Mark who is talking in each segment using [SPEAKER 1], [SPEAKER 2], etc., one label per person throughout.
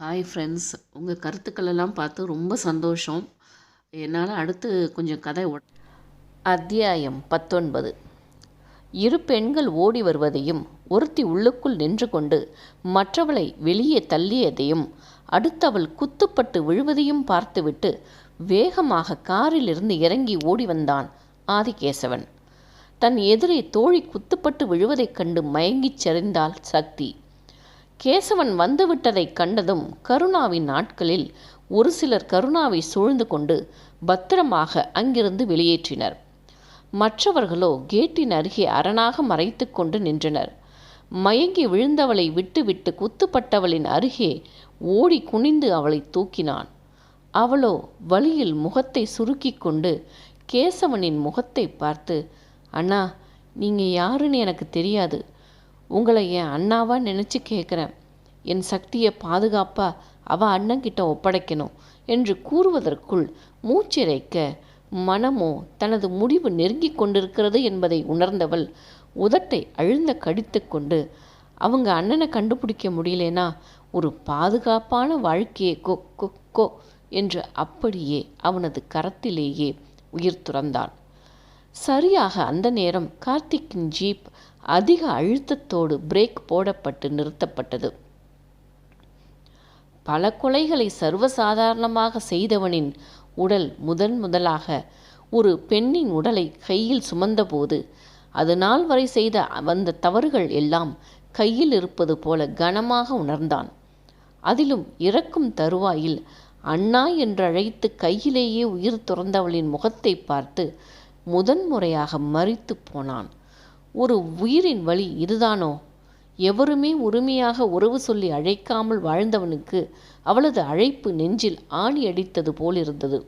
[SPEAKER 1] Hi friends உங்கள் கருத்துக்களெல்லாம் பார்த்து ரொம்ப சந்தோஷம். என்னால் அடுத்து கொஞ்சம் கதை
[SPEAKER 2] அத்தியாயம் பத்தொன்பது. இரு பெண்கள் ஓடி வருவதையும் ஒருத்தி உள்ளுக்குள் நின்று கொண்டு மற்றவளை வெளியே தள்ளியதையும் அடுத்தவள் குத்துப்பட்டு விழுவதையும் பார்த்துவிட்டு வேகமாக காரிலிருந்து இறங்கி ஓடி வந்தான் ஆதிகேசவன். தன் எதிரே தோழி குத்துப்பட்டு விழுவதைக் கண்டு மயங்கிச் சரிந்தாள் சக்தி. கேசவன் வந்துவிட்டதைக் கண்டதும் கருணாவின் நாட்களில் ஒரு சிலர் கருணாவை சூழ்ந்து கொண்டு பத்திரமாக அங்கிருந்து வெளியேற்றினர். மற்றவர்களோ கேட்டின் அருகே அரணாக மறைத்து கொண்டு நின்றனர். மயங்கி விழுந்தவளை விட்டுவிட்டு குத்துப்பட்டவளின் அருகே ஓடி குனிந்து அவளை தூக்கினான். அவளோ வழியில் முகத்தை சுருக்கிக் கொண்டு கேசவனின் முகத்தை பார்த்து அண்ணா நீங்கள் யாருன்னு எனக்கு தெரியாது. உங்களை என் அண்ணாவாக நினச்சி கேட்குறேன் என் சக்தியை பாதுகாப்பாக அவ அண்ணன்கிட்ட ஒப்படைக்கணும் என்று கூறுவதற்குள் மூச்சிறைக்க மனமோ தனது முடிவு நெருங்கிக் கொண்டிருக்கிறது என்பதை உணர்ந்தவள் உதட்டை அழுந்த கடித்து கொண்டு அவங்க அண்ணனை கண்டுபிடிக்க முடியலனா? ஒரு பாதுகாப்பான வாழ்க்கையை கொ கொ கொ என்று அப்படியே அவனது கரத்திலேயே உயிர் துறந்தான் சரியாக அந்த நேரம் கார்த்திக்கின் ஜீப் அதிக அழுத்தத்தோடு பிரேக் போடப்பட்டு நிறுத்தப்பட்டது. பல கொலைகளை சர்வசாதாரணமாக செய்தவனின் உடல் முதன் முதலாக ஒரு பெண்ணின் உடலை கையில் சுமந்தபோது அது நாள் வரை செய்த வந்த தவறுகள் எல்லாம் கையில் இருப்பது போல கனமாக உணர்ந்தான். அதிலும் இறக்கும் தருவாயில் அண்ணா என்றழைத்து கையிலேயே உயிர் துறந்தவளின் முகத்தை பார்த்து முதன்முறையாக மறித்து போனான். ஒரு உயிரின் வழி இதுதானோ? எவருமே உரிமையாக உறவு சொல்லி அழைக்காமல் வாழ்ந்தவனுக்கு அவளது அழைப்பு நெஞ்சில் ஆணி அடித்தது போலிருந்தது.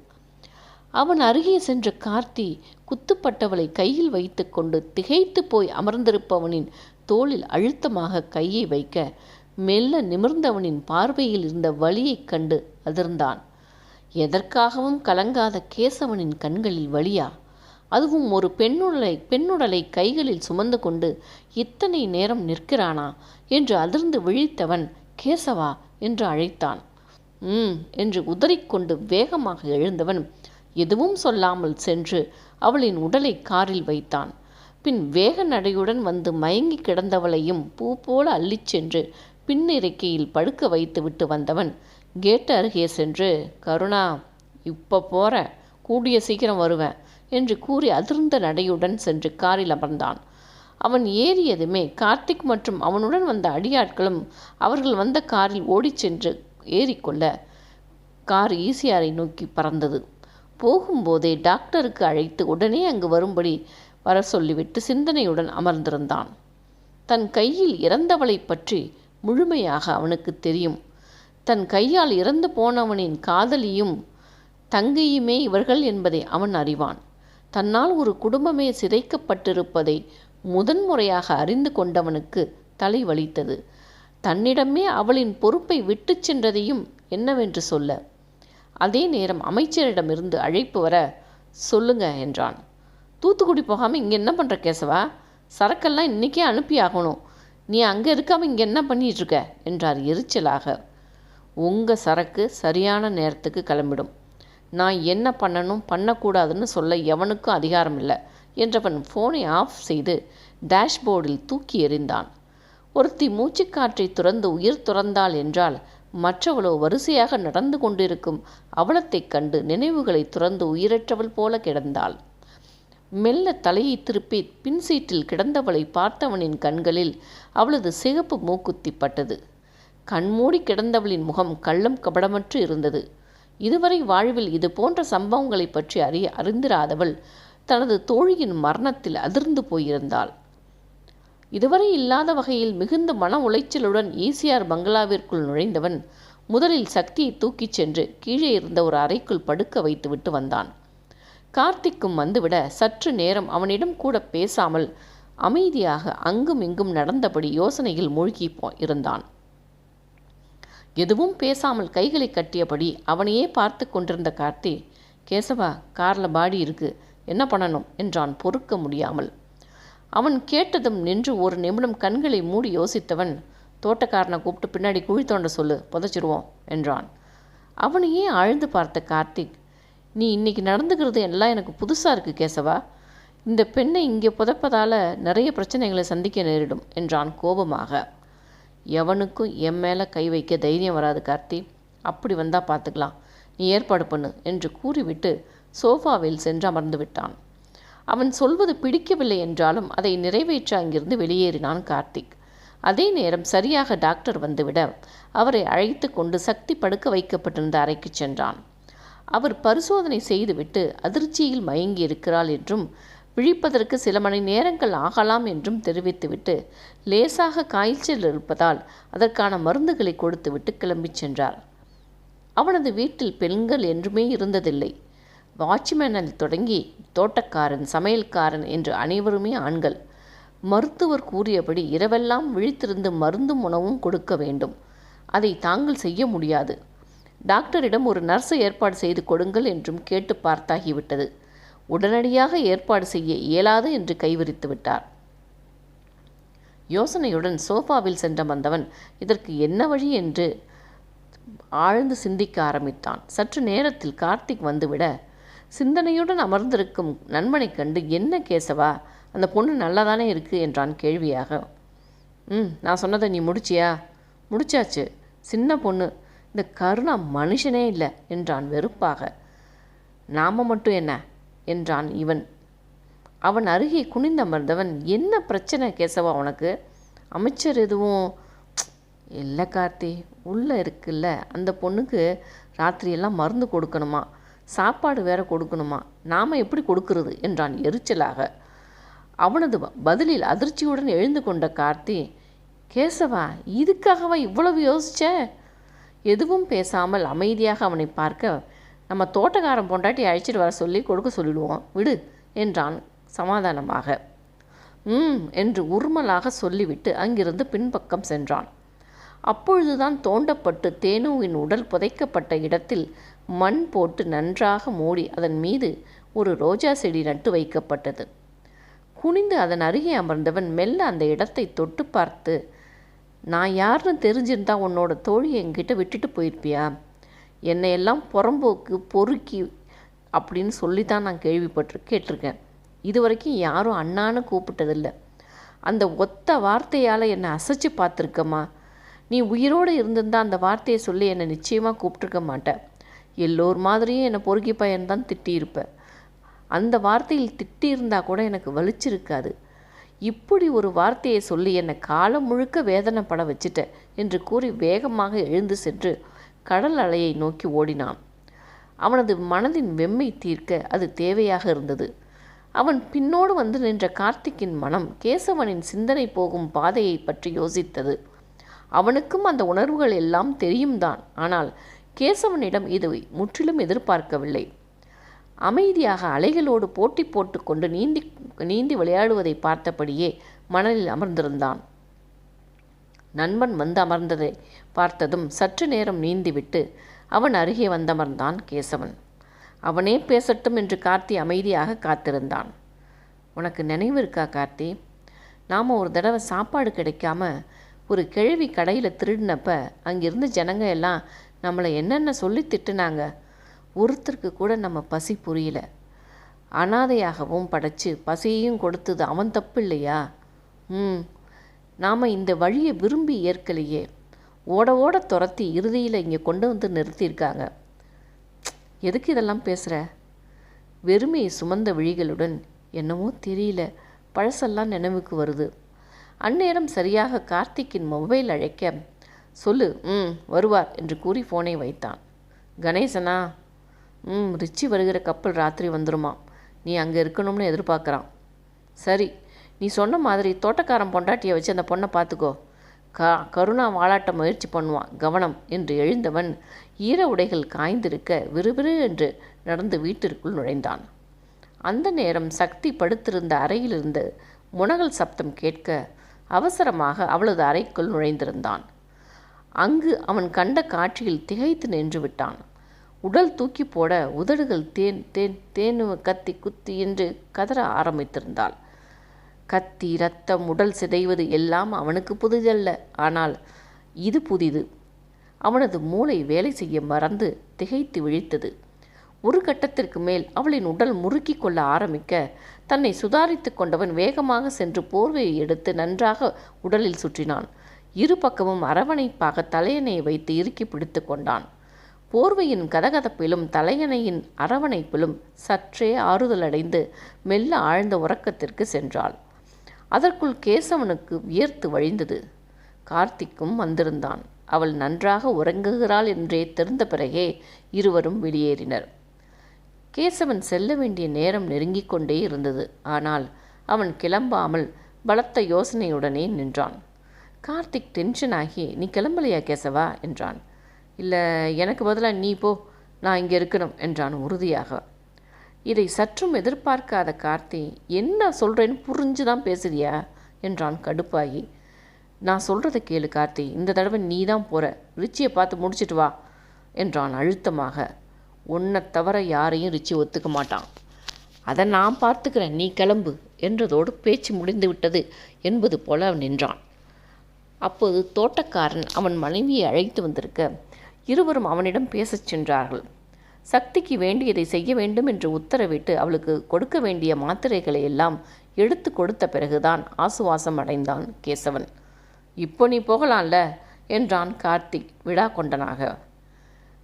[SPEAKER 2] அவன் அருகே சென்ற கார்த்தி குத்துப்பட்டவளை கையில் வைத்துக்கொண்டு திகைத்து போய் அமர்ந்திருப்பவனின் தோளில் அழுத்தமாக கையை வைக்க மெல்ல நிமிர்ந்தவனின் பார்வையில் இருந்த வழியைக் கண்டு அதிர்ந்தான். எதற்காகவும் கலங்காத கேசவனின் கண்களில் வழியா அதுவும் ஒரு பெண்ணுடலை பெண்ணுடலை கைகளில் சுமந்து கொண்டு இத்தனை நேரம் நிற்கிறானா? என்று அதிர்ந்து விழித்தவன் கேசவா என்று அழைத்தான். ம் என்று உதறிக்கொண்டு வேகமாக எழுந்தவன் எதுவும் சொல்லாமல் சென்று அவளின் உடலை காரில் வைத்தான். பின் வேக நடையுடன் வந்து மயங்கி கிடந்தவளையும் பூ போல அள்ளிச் சென்று பின்னிறக்கையில் படுக்க வைத்துவிட்டு வந்தவன் கேட்டு அருகே சென்று கருணா இப்போ போகிறேன் கூடிய சீக்கிரம் வருவேன். என்று கூறி அதிர்ந்த நடையுடன் சென்று காரில் அமர்ந்தான். அவன் ஏறியதுமே கார்த்திக் மற்றும் அவனுடன் வந்த அடியாட்களும் அவர்கள் வந்த காரில் ஓடிச் சென்று ஏறிக்கொள்ள கார் ஈசிஆரை நோக்கி பறந்தது. போகும்போதே டாக்டருக்கு அழைத்து உடனே அங்கு வரும்படி வர சொல்லிவிட்டு சிந்தனையுடன் அமர்ந்திருந்தான். தன் கையில் இறந்தவளை பற்றி முழுமையாக அவனுக்கு தெரியும். தன் கையால் இறந்து போனவனின் காதலியும் தங்கையுமே இவர்கள் என்பதை அவன் அறிவான். தன்னால் ஒரு குடும்பமே சிதைக்கப்பட்டிருப்பதை முதன்முறையாக அறிந்து கொண்டவனுக்கு தலை வலித்தது தன்னிடமே அவளின் பொறுப்பை விட்டு சென்றதையும் என்னவென்று சொல்ல? அதே நேரம் அமைச்சரிடமிருந்து அழைப்பு வர சொல்லுங்க என்றான். தூத்துக்குடி போகாமல் இங்கே என்ன பண்ணுற கேசவா? சரக்கெல்லாம் இன்றைக்கே அனுப்பி ஆகணும் நீ அங்கே இருக்காமல் இங்கே என்ன பண்ணிகிட்ருக்க என்றார் எரிச்சலாக. உங்கள் சரக்கு சரியான நேரத்துக்கு கிளம்பிடும். நான் என்ன பண்ணணும் பண்ணக்கூடாதுன்னு சொல்ல எவனுக்கும் அதிகாரம் இல்லை என்றவன் ஃபோனை ஆஃப் செய்து டேஷ்போர்டில் தூக்கி எறிந்தான். ஒருத்தி மூச்சுக்காற்றை துறந்து உயிர் துறந்தாள் என்றால் மற்றவளோ வரிசையாக நடந்து கொண்டிருக்கும் அவலத்தைக் கண்டு நினைவுகளை துறந்து உயிரற்றவள் போல கிடந்தாள். மெல்ல தலையை திருப்பி பின் சீட்டில் கிடந்தவளை பார்த்தவனின் கண்களில் அவளது சிகப்பு மூக்குத்தி பட்டது கண்மூடி கிடந்தவளின் முகம் கள்ளம் கபடமற்று இருந்தது. இதுவரை வாழ்வில் இது போன்ற சம்பவங்களைப் பற்றி அறிய அறிந்திராதவள் தனது தோழியின் மரணத்தில் அதிர்ந்து போயிருந்தாள். இதுவரை இல்லாத வகையில் மிகுந்த மன உளைச்சலுடன் ஈசிஆர் பங்களாவிற்குள் நுழைந்தவன் முதலில் சக்தியை தூக்கிச் சென்று கீழே இருந்த ஒரு அறைக்குள் படுக்க வைத்துவிட்டு வந்தான். கார்த்திக்கும் வந்துவிட சற்று நேரம் அவனிடம் கூட பேசாமல் அமைதியாக அங்கும் இங்கும் நடந்தபடி யோசனையில் மூழ்கி போ இருந்தான். எதுவும் பேசாமல் கைகளை கட்டியபடி அவனையே பார்த்து கொண்டிருந்த கார்த்தி கேசவா காரில் பாடி இருக்கு என்ன பண்ணணும்? என்றான் பொறுக்க முடியாமல். அவன் கேட்டதும் நின்று ஒரு நிமிடம் கண்களை மூடி யோசித்தவன் தோட்டக்காரனை கூப்பிட்டு பின்னாடி குழி தோண்ட சொல்லு புதைச்சிருவோம் என்றான். அவனையே ஆழ்ந்து பார்த்த கார்த்திக் நீ இன்னைக்கு நடந்துக்கிறது எல்லாம் எனக்கு புதுசாக இருக்குது கேசவா. இந்த பெண்ணை இங்கே புதைப்பதால் நிறைய பிரச்சனைகளை சந்திக்க நேரிடும் என்றான் கோபமாக. எவனுக்கும் என் மேலே கை வைக்க தைரியம் வராது கார்த்தி. அப்படி வந்தால் பார்த்துக்கலாம் நீ ஏற்பாடு பண்ணு என்று கூறிவிட்டு சோஃபாவில் சென்று அமர்ந்து விட்டான். அவன் சொல்வது பிடிக்கவில்லை என்றாலும் அதை நிறைவேற்ற அங்கிருந்து வெளியேறினான் கார்த்திக். அதே நேரம் சரியாக டாக்டர் வந்துவிட அவரை அழைத்து கொண்டு சக்தி படுக்க வைக்கப்பட்டிருந்த அறைக்கு சென்றான். அவர் பரிசோதனை செய்துவிட்டு அதிர்ச்சியில் மயங்கி இருக்கிறாள் என்றும் விழிப்பதற்கு சில மணி நேரங்கள் ஆகலாம் என்றும் தெரிவித்துவிட்டு லேசாக காய்ச்சல் இருப்பதால் அதற்கான மருந்துகளை கொடுத்துவிட்டு கிளம்பிச் சென்றார். அவனது வீட்டில் பெண்கள் என்றுமே இருந்ததில்லை. வாட்ச்மேனில் தொடங்கி தோட்டக்காரன் சமையல்காரன் என்று அனைவருமே ஆண்கள். மருத்துவர் கூறியபடி இரவெல்லாம் விழித்திருந்து மருந்தும் உணவும் கொடுக்க வேண்டும். அதை தாங்கள் செய்ய முடியாது. டாக்டரிடம் ஒரு நர்ஸை ஏற்பாடு செய்து கொடுங்கள் என்றும் கேட்டு பார்த்தாகிவிட்டது. உடனடியாக ஏற்பாடு செய்ய இயலாது என்று கைவிரித்து விட்டார். யோசனையுடன் சோஃபாவில் சென்ற வந்தவன் இதற்கு என்ன வழி? என்று ஆழ்ந்து சிந்திக்க ஆரம்பித்தான். சற்று நேரத்தில் கார்த்திக் வந்துவிட சிந்தனையுடன் அமர்ந்திருக்கும் நண்பனை கண்டு என்ன கேசவா? அந்த பொண்ணு நல்லாதானே இருக்கு? என்றான் கேள்வியாக. ம் நான் சொன்னதை நீ முடிச்சியா? முடிச்சாச்சு. சின்ன பொண்ணு. இந்த கருணா மனுஷனே இல்லை என்றான் வெறுப்பாக. நாம மட்டும் என்ன? என்றான் இவன். அவன் அருகே குனிந்தமர்ந்தவன் என்ன பிரச்சனை கேசவா உனக்கு? அமைச்சர் எதுவும் இல்லை கார்த்தி உள்ளே இருக்குல்ல. அந்த பொண்ணுக்கு ராத்திரியெல்லாம் மருந்து கொடுக்கணுமா? சாப்பாடு வேற கொடுக்கணுமா? நாம் எப்படி கொடுக்கறது? என்றான் எரிச்சலாக. அவனது பதிலில் அதிர்ச்சியுடன் எழுந்து கொண்ட கார்த்தி கேசவா இதுக்காகவா இவ்வளவு யோசிச்ச? எதுவும் பேசாமல் அமைதியாக அவனை பார்க்க நம்ம தோட்டக்காரன் பொண்டாட்டி அழைச்சிட்டு வர சொல்லி கொடுக்க சொல்லிடுவோம் விடு என்றான் சமாதானமாக. ம் என்று உருமலாக சொல்லிவிட்டு அங்கிருந்து பின்பக்கம் சென்றான். அப்பொழுதுதான் தோண்டப்பட்டு தேனுவின் உடல் புதைக்கப்பட்ட இடத்தில் மண் போட்டு நன்றாக மூடி அதன் மீது ஒரு ரோஜா செடி நட்டு வைக்கப்பட்டது. குனிந்து அதன் அருகே அமர்ந்தவன் மெல்ல அந்த இடத்தை தொட்டு பார்த்து நான் யாருன்னு தெரிஞ்சிருந்தா உன்னோட தோழி என்கிட்ட விட்டுட்டு போயிருப்பியா? என்னை எல்லாம் புறம்போக்கு பொறுக்கி அப்படின்னு சொல்லி தான் நான் கேள்விப்பட்டு கேட்டிருக்கேன். இது வரைக்கும் யாரும் அண்ணான்னு கூப்பிட்டதில்லை. அந்த ஒத்த வார்த்தையால் என்னை அசைச்சு பார்த்துருக்கம்மா. நீ உயிரோடு இருந்திருந்தா அந்த வார்த்தையை சொல்லி என்னை நிச்சயமாக கூப்பிட்டுருக்க மாட்டேன் எல்லோர் மாதிரியும் என்னை பொறுக்கி பையன் தான் திட்டியிருப்பேன் அந்த வார்த்தையில் திட்டியிருந்தால் கூட எனக்கு வலிச்சிருக்காது. இப்படி ஒரு வார்த்தையை சொல்லி என்னை காலம் முழுக்க வேதனைப்பட வச்சுட்டேன் என்று கூறி வேகமாக எழுந்து சென்று கடல் அலையை நோக்கி ஓடினான். அவனது மனதின் வெம்மை தீர்க்க அது தேவையாக இருந்தது. அவன் பின்னோடு வந்து நின்ற கார்த்திக்கின் மனம் கேசவனின் சிந்தனை போகும் பாதையை பற்றி யோசித்தது. அவனுக்கும் அந்த உணர்வுகள் எல்லாம் தெரியும் தான். ஆனால் கேசவனிடம் இது முற்றிலும் எதிர்பார்க்கவில்லை. அமைதியாக அலைகளோடு போட்டி போட்டுக்கொண்டு நீந்தி நீந்தி விளையாடுவதை பார்த்தபடியே மணலில் அமர்ந்திருந்தான். நண்பன் வந்து அமர்ந்ததை பார்த்ததும் சற்று நேரம் நீந்திவிட்டு அவன் அருகே வந்தமர்ந்தான் கேசவன். அவனே பேசட்டும் என்று கார்த்தி அமைதியாக காத்திருந்தான். உனக்கு நினைவு இருக்கா கார்த்தி? நாம் ஒரு தடவை சாப்பாடு கிடைக்காம ஒரு கிழவி கடையில் திருடினப்ப அங்கிருந்து ஜனங்க எல்லாம் நம்மளை என்னென்ன சொல்லி திட்டுனாங்க? ஒருத்தருக்கு கூட நம்ம பசி புரியல. அனாதையாகவும் படைச்சு பசியையும் கொடுத்தது அவன் தப்பு இல்லையா? ம் நாம் இந்த வழியை விரும்பி ஏற்கலையே. ஓட ஓட துரத்தி இறுதியில் இங்கே கொண்டு வந்து நிறுத்தியிருக்காங்க. எதுக்கு இதெல்லாம் பேசுகிற வெறுமையை சுமந்த விழிகளுடன் என்னமோ தெரியல. பழசெல்லாம் நினைவுக்கு வருது. அந்நேரம் சரியாக கார்த்திக்கின் மொபைல் அழைக்க சொல்லு ம் வருவார் என்று கூறி ஃபோனை வைத்தான். கணேசனா? ம் ரிச்சி வருகிற கப்பல் ராத்திரி வந்துருமா நீ அங்கே இருக்கணும்னு எதிர்பார்க்குறான். சரி நீ சொன்ன மாதிரி தோட்டக்காரன் பொண்டாட்டியை வச்சு அந்த பொண்ணை பார்த்துக்கோ. கா கருணா வாளாட்ட முயற்சி பண்ணுவான் கவனம் என்று எழுந்தவன் ஈர உடைகள் காய்ந்திருக்க விறுவிறு என்று நடந்து வீட்டிற்குள் நுழைந்தான். அந்த நேரம் சக்தி படுத்திருந்த அறையிலிருந்து முனகல் சப்தம் கேட்க அவசரமாக அவளது அறைக்குள் நுழைந்திருந்தான். அங்கு அவன் கண்ட காட்சியில் திகைத்து நின்று விட்டான். உடல் தூக்கி போட உதடுகள் தேன் தேன் தேனு கத்தி குத்தி என்று கதற ஆரம்பித்திருந்தாள். கத்தி ரத்தம் உடல் சிதைவது எல்லாம் அவனுக்கு புதிதல்ல. ஆனால் இது புதிது. அவனது மூளை வேலை செய்ய மறந்து திகைத்து விழித்தது. ஒரு கட்டத்திற்கு மேல் அவளின் உடல் முறுக்கி கொள்ள ஆரம்பிக்க தன்னை சுதாரித்து கொண்டவன் வேகமாக சென்று போர்வையை எடுத்து நன்றாக உடலில் சுற்றினான். இரு பக்கமும் அரவணைப்பாக தலையணையை வைத்து இறுக்கி பிடித்து கொண்டான். போர்வையின் கதகதப்பிலும் தலையணையின் அரவணைப்பிலும் சற்றே ஆறுதலடைந்து மெல்ல ஆழ்ந்த உறக்கத்திற்கு சென்றாள். அதற்குள் கேசவனுக்கு வியர்த்து வழிந்தது. கார்த்திக்கும் வந்திருந்தான். அவள் நன்றாக உறங்குகிறாள் என்றே தெரிந்த பிறகே இருவரும் வெளியேறினர். கேசவன் செல்ல வேண்டிய நேரம் நெருங்கிக் கொண்டே இருந்தது. ஆனால் அவன் கிளம்பாமல் பலத்த யோசனையுடனே நின்றான். கார்த்திக் டென்ஷன் ஆகி நீ கிளம்பலையா கேசவா? என்றான். இல்லை எனக்கு பதிலாக நீ போ நான் இங்கே இருக்கணும் என்றான் உறுதியாக. இதை சற்றும் எதிர்பார்க்காத கார்த்தி என்ன சொல்கிறேன்னு புரிஞ்சு தான் பேசுறியா? என்றான் கடுப்பாகி. நான் சொல்கிறத கேளு கார்த்தி இந்த தடவை நீ தான் போகிற ரிச்சியை பார்த்து முடிச்சிட்டு வா என்றான் அழுத்தமாக. உன்னை தவிர யாரையும் ரிச்சி ஒத்துக்க மாட்டான். அதை நான் பார்த்துக்கிறேன் நீ கிளம்பு என்றதோடு பேச்சு முடிந்து விட்டது என்பது போல அவன் நின்றான். அப்போது தோட்டக்காரன் அவன் மனைவியை அழைத்து வந்திருக்க இருவரும் அவனிடம் பேசச் சென்றார்கள். சக்திக்கு வேண்டியதை செய்ய வேண்டும் என்று உத்தரவிட்டு அவளுக்கு கொடுக்க வேண்டிய மாத்திரைகளை எல்லாம் எடுத்து கொடுத்த பிறகுதான் ஆசுவாசம் அடைந்தான் கேசவன். இப்போ நீ போகலாம்ல? என்றான் கார்த்திக் விழா கொண்டனாக.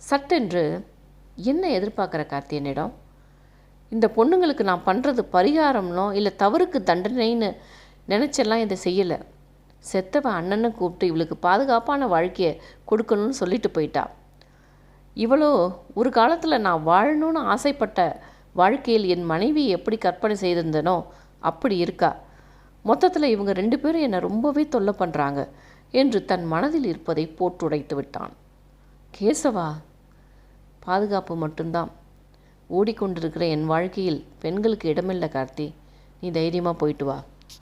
[SPEAKER 2] சட்டென்று என்ன எதிர்பார்க்குற கார்த்தியனிடம் இந்த பொண்ணுங்களுக்கு நான் பண்ணுறது பரிகாரம்னோ இல்லை தவறுக்கு தண்டனைன்னு நினச்செல்லாம் இதை செய்யலை. செத்தவ அண்ணனை கூப்பிட்டு இவளுக்கு பாதுகாப்பான வாழ்க்கையை கொடுக்கணும்னு சொல்லிட்டு போயிட்டா. இவளோ ஒரு காலத்தில் நான் வாழணும்னு ஆசைப்பட்ட வாழ்க்கையில் என் மனைவி எப்படி கற்பனை செய்திருந்தனோ அப்படி இருக்கா. மொத்தத்தில் இவங்க ரெண்டு பேரும் என்னை ரொம்பவே தொல்லை பண்ணுறாங்க என்று தன் மனதில் இருப்பதை போட்டுடைத்து விட்டான். கேசவா பாதுகாப்பு மட்டும்தான். ஓடிக்கொண்டிருக்கிற என் வாழ்க்கையில் பெண்களுக்கு இடமில்லை கார்த்தி. நீ தைரியமாக போயிட்டு வா.